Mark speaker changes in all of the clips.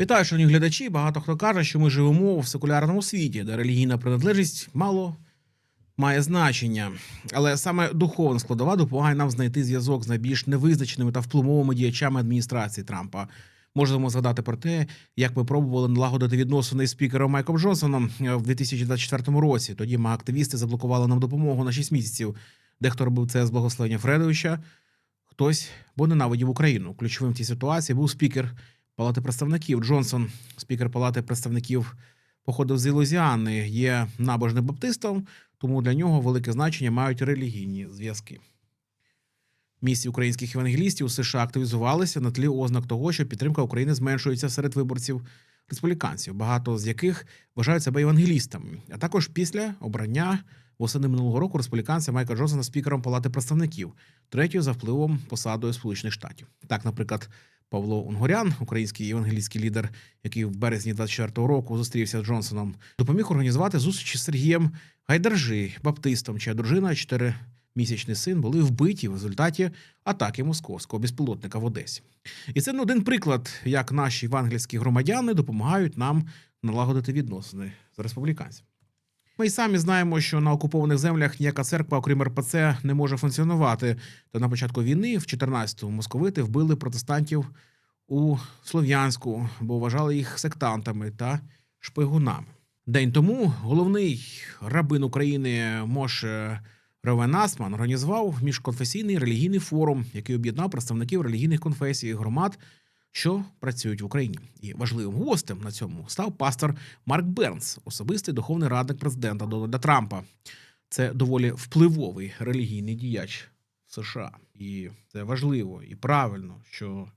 Speaker 1: Вітаю, шановні глядачі. Багато хто каже, що ми живемо в секулярному світі, де релігійна приналежність мало має значення. Але саме духовна складова допомагає нам знайти зв'язок з найбільш невизначеними та впливовими діячами адміністрації Трампа. Можемо згадати про те, як ми пробували налагодити відносини з спікером Майком Джонсоном е, в 2024 році. Тоді ми активісти заблокували нам допомогу на 6 місяців. Дехто робив це з благословення Фредовича, хтось бо ненавидів Україну. Ключовим в цій ситуації був спікер Палати представників Джонсон, спікер Палати представників, походив з Ілузіани, є набожним баптистом, тому для нього велике значення мають релігійні зв'язки. Місії українських евангелістів у США активізувалися на тлі ознак того, що підтримка України зменшується серед виборців республіканців, багато з яких вважають себе евангелістами. А також після обрання восени минулого року республіканця Майка Джонсона спікером Палати представників, третьою за впливом посадою Сполучених Штатів. Так, наприклад, Павло Унгорян, український євангелійський лідер, який в березні 24-го року зустрівся з Джонсоном, допоміг організувати зустрічі з Сергієм Гайдаржи, баптистом, чия дружина, чотиримісячний син були вбиті в результаті атаки московського безпілотника в Одесі. І це не один приклад, як наші євангельські громадяни допомагають нам налагодити відносини з республіканцями. Ми й самі знаємо, що на окупованих землях ніяка церква, окрім РПЦ, не може функціонувати. Та на початку війни, в 14-му, московити вбили протестантів у Слов'янську, бо вважали їх сектантами та шпигунами. День тому головний рабин України Моше Ровен Асман організував міжконфесійний релігійний форум, який об'єднав представників релігійних конфесій громад, що працюють в Україні. І важливим гостем на цьому став пастор Марк Бернс, особистий духовний радник президента Дональда Трампа. Це доволі впливовий релігійний діяч в США. І це важливо і правильно, що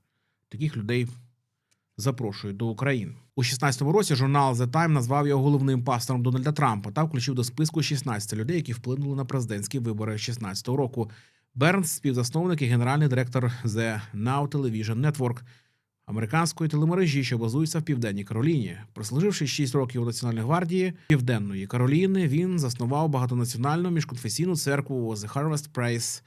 Speaker 1: таких людей запрошують до України. У 16-му році журнал The Time назвав його головним пастором Дональда Трампа та включив до списку 16 людей, які вплинули на президентські вибори 16-го року. Бернс, співзасновник і генеральний директор The Now Television Network, американської телемережі, що базується в Південній Кароліні. Прослуживши 6 років у Національній гвардії Південної Кароліни, він заснував багатонаціональну міжконфесійну церкву The Harvest Praise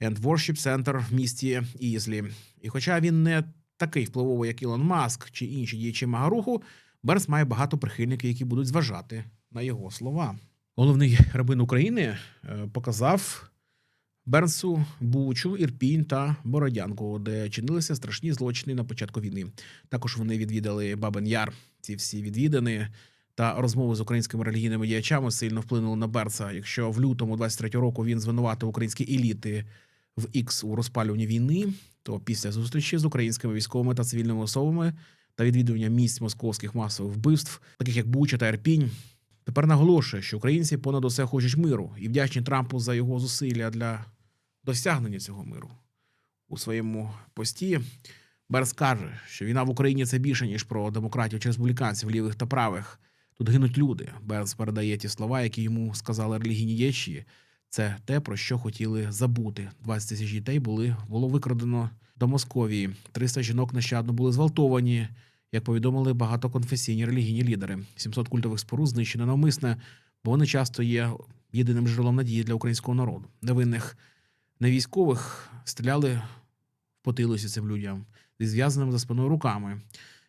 Speaker 1: and Worship Center в місті Ізлі. І хоча він не такий впливовий, як Ілон Маск чи інші діячі магаруху, Бернс має багато прихильників, які будуть зважати на його слова. Головний рабин України е, показав Бернсу, Бучу, Ірпінь та Бородянку, де чинилися страшні злочини на початку війни. Також вони відвідали Бабин Яр. Ці всі відвідини та розмови з українськими релігійними діячами сильно вплинули на Бернса. Якщо в лютому 23 року він звинуватив українські еліти в Ікс у розпалюванні війни, то після зустрічі з українськими військовими та цивільними особами та відвідування місць московських масових вбивств, таких як Буча та Ірпінь, тепер наголошує, що українці понад усе хочуть миру і вдячні Трампу за його зусилля для досягнення цього миру. У своєму пості Берс каже, що війна в Україні це більше ніж про демократію чи республіканців, лівих та правих. Тут гинуть люди. Бернс передає ті слова, які йому сказали релігійні діячі. Це те, про що хотіли забути. 20 тисяч дітей були було викрадено до Московії. 300 жінок нещадно були зґвалтовані, як повідомили багатоконфесійні релігійні лідери. 700 культових споруд знищено навмисне, бо вони часто є єдиним джерелом надії для українського народу. Невинних невійськових стріляли в потилиці цим людям зі зв'язаними за спиною руками.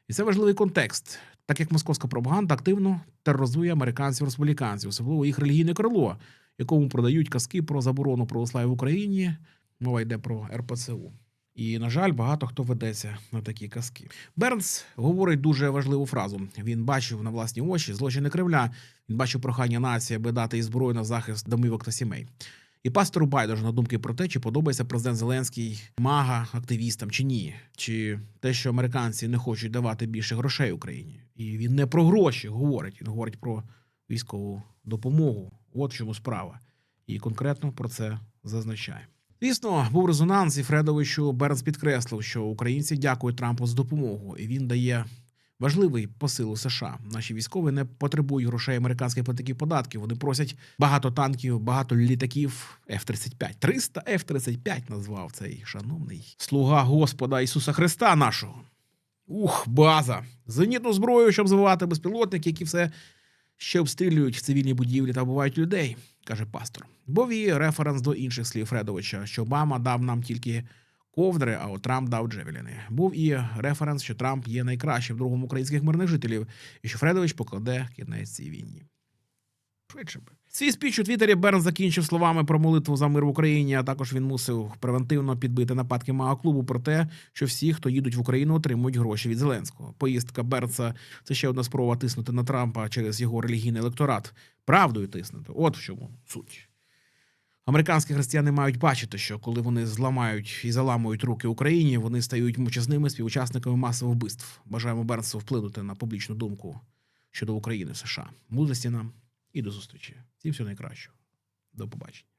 Speaker 1: І це важливий контекст, так як московська пропаганда активно тероризує американців республіканців, особливо їх релігійне крило, якому продають казки про заборону православ'я в Україні. Мова йде про РПЦУ. І, на жаль, багато хто ведеться на такі казки. Бернс говорить дуже важливу фразу. Він бачив на власні очі злочини Кремля. Він бачив прохання нації, аби дати їй зброю на захист домівок та сімей. І пастору байдуже на думки про те, чи подобається президент Зеленський мага активістам чи ні, чи те, що американці не хочуть давати більше грошей Україні, і він не про гроші говорить, він говорить про військову допомогу. От в чому справа, і конкретно про це зазначає. Звісно, був резонанс і Фредовичу Бернс підкреслив, що українці дякують Трампу за допомогу, і він дає важливий посил у США. Наші військові не потребують грошей американських платників податків. Вони просять багато танків, багато літаків F-35. 300 F-35 назвав цей шановний слуга Господа Ісуса Христа нашого. Ух, база! Зенітну зброю, щоб збивати безпілотники, які все ще обстрілюють цивільні будівлі та вбивають людей, каже пастор. Бо ві референс до інших слів Фредовича, що Обама дав нам тільки ковдри, а от Трамп дав Джевеліни. Був і референс, що Трамп є найкращим другом українських мирних жителів, і що Фредович покладе кінець цій війні. Швидше би. Свій спіч у Твіттері Берн закінчив словами про молитву за мир в Україні. А також він мусив превентивно підбити нападки мага клубу про те, що всі, хто їдуть в Україну, отримують гроші від Зеленського. Поїздка Бернса – це ще одна спроба тиснути на Трампа через його релігійний електорат. Правдою тиснути. От в чому суть. Американські християни мають бачити, що коли вони зламають і заламують руки Україні, вони стають мовчазними співучасниками масових вбивств. Бажаємо Бернсу вплинути на публічну думку щодо України в США. Мудрості нам і до зустрічі. Всім всього найкращого. До побачення.